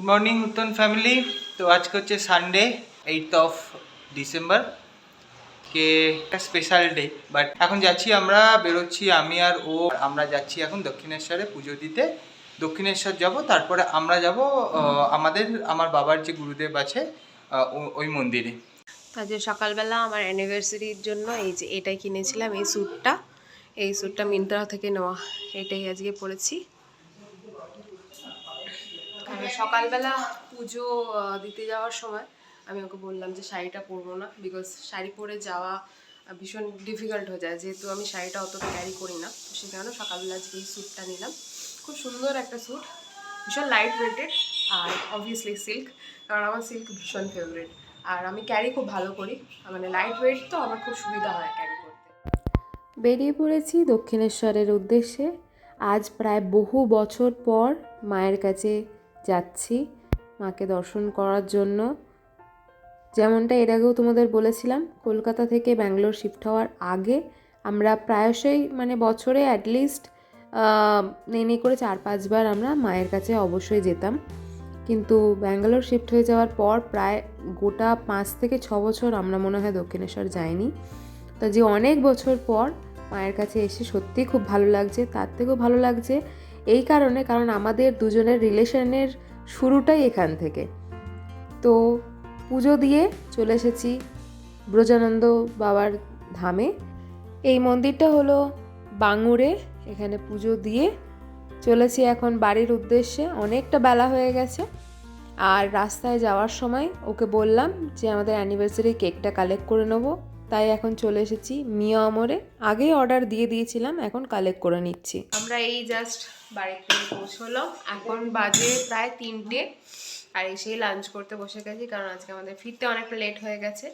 Good morning উত্তন family তো আজকে হচ্ছে সানডে এইট অফ ডিসেম্বর কে একটা স্পেশাল ডে বাট এখন যাচ্ছি আমরা, বেরোচ্ছি আমি আর ও। আমরা যাচ্ছি এখন দক্ষিণেশ্বরে পুজো দিতে। দক্ষিণেশ্বর যাব, তারপরে আমরা যাব আমাদের, আমার বাবার যে গুরুদেব আছে ওই মন্দিরে। আজকে সকালবেলা আমার অ্যানিভার্সারির জন্য এই যে এটাই কিনেছিলাম, এই স্যুটটা এই স্যুটটা মিন্ত্রা থেকে নেওয়া। এটাই আজকে আর সকালবেলা পুজো দিতে যাওয়ার সময় আমি ওকে বললাম যে শাড়িটা পরবো না বিকজ শাড়ি পরে যাওয়া ভীষণ ডিফিকাল্ট হয়ে যায়। যেহেতু আমি শাড়িটা অতটা ক্যারি করি না, তো সেই কারণে সকালবেলা আজকে এই স্যুটটা নিলাম। খুব সুন্দর একটা স্যুট ভীষণ লাইট ওয়েটেড আর অবভিয়াসলি সিল্ক কারণ আমার সিল্ক ভীষণ ফেভারিট আর আমি ক্যারি খুব ভালো করি মানে লাইট ওয়েট তো আমার খুব সুবিধা হয় ক্যারি করতে। বেরিয়ে পড়েছি দক্ষিণেশ্বরের উদ্দেশ্যে। আজ প্রায় বহু বছর পর মায়ের কাছে যাচ্ছি মাকে দর্শন করার জন্য। যেমনটা এর আগেও তোমাদের বলেছিলাম, কলকাতা থেকে ব্যাঙ্গালোর শিফট হওয়ার আগে আমরা প্রায়শই মানে বছরে অ্যাটলিস্ট নেই করে চার পাঁচবার আমরা মায়ের কাছে অবশ্যই যেতাম। কিন্তু ব্যাঙ্গালোর শিফট হয়ে যাওয়ার পর প্রায় গোটা পাঁচ থেকে ছ বছর আমরা মনে হয় দক্ষিণেশ্বর যাইনি। তো যে অনেক বছর পর মায়ের কাছে এসে সত্যিই খুব ভালো লাগছে, তার থেকেও ভালো লাগছে এই কারণে, কারণ আমাদের দুজনের রিলেশনের শুরুটাই এখান থেকে। তো পুজো দিয়ে চলে এসেছি ব্রজানন্দ বাবার ধামে। এই মন্দিরটা হলো বাঙুরে, এখানে পুজো দিয়ে চলেছি এখন বাড়ির উদ্দেশ্যে। অনেকটা বেলা হয়ে গেছে, আর রাস্তায় যাওয়ার সময় ওকে বললাম যে আমাদের অ্যানিভার্সারি কেকটা কালেক্ট করে নেব। তাই এখন চলে এসেছি মিয়া আমরে আগেই অর্ডার দিয়ে দিয়েছিলাম, এখন কালেক্ট করে নিচ্ছি। আমরা এই জাস্ট বাড়িতে পৌঁছলাম। এখন বাজে প্রায় তিনটে। আর এসেই লাঞ্চ করতে বসে গেছি, কারণ আজকে আমাদের ফিরতে অনেকটা লেট হয়ে গেছে।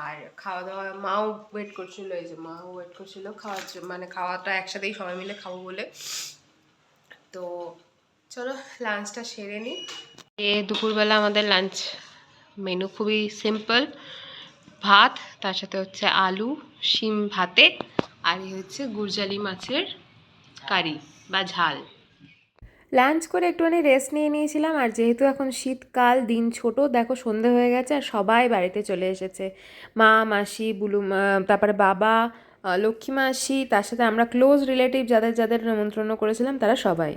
আর খাওয়া দাওয়া মাও ওয়েট করছিল, এই যে মাও ওয়েট করছিল খাওয়ার মানে খাওয়াটা একসাথেই সবাই মিলে খাব বলে। তো চলো লাঞ্চটা সেরে নিই এ দুপুরবেলা আমাদের লাঞ্চ মেনু খুবই সিম্পল ভাত তার সাথে হচ্ছে আলু শিম ভাতে আর এই হচ্ছে গুরজালি মাছের কারি বা ঝাল। লাঞ্চ করে একটুখানি রেস্ট নিয়ে নিয়েছিলাম আর যেহেতু এখন শীতকাল দিন ছোট দেখো সন্ধে হয়ে গেছে আর সবাই বাড়িতে চলে এসেছে। মা মাসি বুলু মা- তারপরে বাবা লক্ষ্মী মাসি তার সাথে আমরা ক্লোজ রিলেটিভ যাদের যাদের নিমন্ত্রণ করেছিলাম তারা সবাই।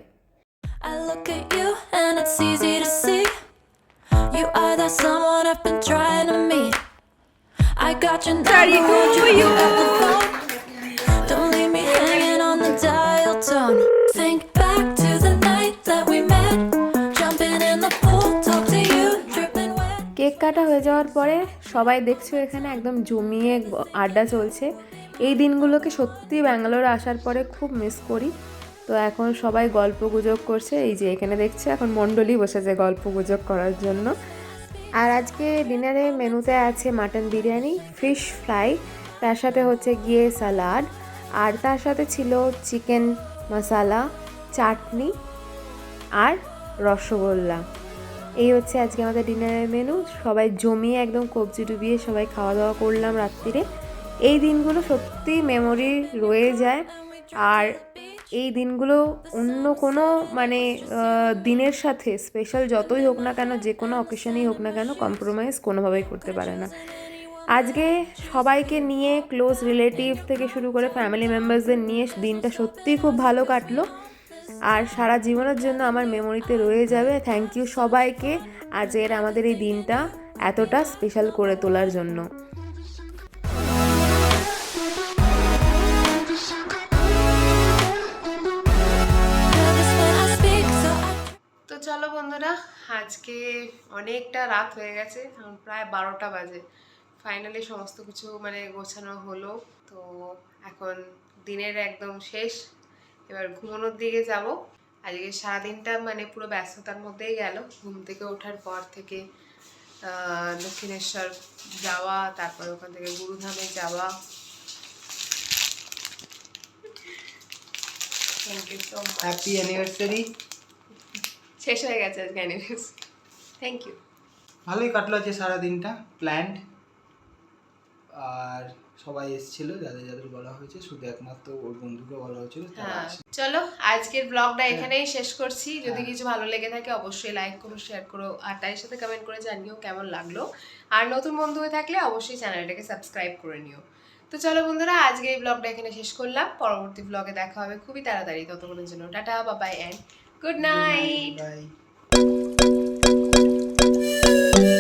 You are that someone I've been trying to meet. I got your number, would you got the phone? Don't leave me hanging on the dial tone. Think back to the night that we met. Jumping in the pool, talk to you, dripping wet. Cake কাটা হয়ে যাওয়ার পরে সবাই দেখছ এখানে একদম জমিয়ে আড্ডা চলছে এই দিনগুলোকে সত্যি ব্যাঙ্গালোর আসার পরে খুব মিস করি তো এখন সবাই গল্প গুজব করছে এই যে এখানে দেখছ এখন মণ্ডলী বসেছে গল্প গুজব করার জন্য আর আজকে ডিনারে মেনুতে আছে মাটন বিরিয়ানি, ফিশ ফ্রাই, তার সাথে হচ্ছে গিয়ে সালাড, আর তার সাথে ছিল চিকেন মশালা, চাটনি আর রসগোল্লা। এই হচ্ছে আজকে আমাদের ডিনারের মেনু। সবাই জমিয়ে একদম কবজি ডুবিয়ে সবাই খাওয়া দাওয়া করলাম রাত্রিরে। এই দিনগুলো সত্যি মেমোরি রয়ে যায়। আর এই দিনগুলো অন্য কোনো মানে দিনের সাথে স্পেশাল যতই হোক না কেন, যে কোনো অকেশনেই হোক না কেন কম্প্রোমাইজ কোনোভাবেই করতে পারে না। আজকে সবাইকে নিয়ে ক্লোজ রিলেটিভ থেকে শুরু করে ফ্যামিলি মেম্বার্সদের নিয়ে দিনটা সত্যিই খুব ভালো কাটলো। আর সারা জীবনের জন্য আমার মেমোরিতে রয়ে যাবে থ্যাংক ইউ সবাইকে আজকের আমাদের এই দিনটা এতটা স্পেশাল করে তোলার জন্য। বন্ধুরা, আজকে অনেকটা রাত হয়ে গেছে প্রায় বারোটা বাজে। ফাইনালি সমস্ত কিছু মানে গোছানো হলো, তো এখন দিনের একদম শেষ। এবার ঘুমানোর দিকে যাব। আজকে সারাদিনটা মানে পুরো ব্যস্ততার মধ্যেই গেল। ঘুম থেকে ওঠার পর থেকে দক্ষিণেশ্বর যাওয়া, তারপর ওখান থেকে গুরুধামে যাওয়া। Thank you so much happy anniversary শেষ হয়ে গেছে আজকে অ্যানিভার্সারি থ্যাংক ইউ ভালোই কাটলো আছে সারা দিনটা প্ল্যান্ড আর সবাই এসেছিল যাদের যাদের বলা হয়েছে শুধু একমাত্র ওর বন্ধুকে বলা হয়েছিল হ্যাঁ। চলো আজকের ব্লগটা এখানেই শেষ করছি। যদি হ্যাঁ। কিছু ভালো লেগে থাকে অবশ্যই লাইক করো শেয়ার করো আর তার সাথে কমেন্ট করে জানিও কেমন লাগল। আর নতুন বন্ধু হয়ে থাকলে অবশ্যই চ্যানেলটাকে সাবস্ক্রাইব করে নিও। তো চলো বন্ধুরা আজকে এই ব্লগটা এখানে শেষ করলাম। পরবর্তী ব্লগে দেখা হবে খুবই তাড়াতাড়ি। ততক্ষণের জন্য tata Babai and Good night. Good night. Bye.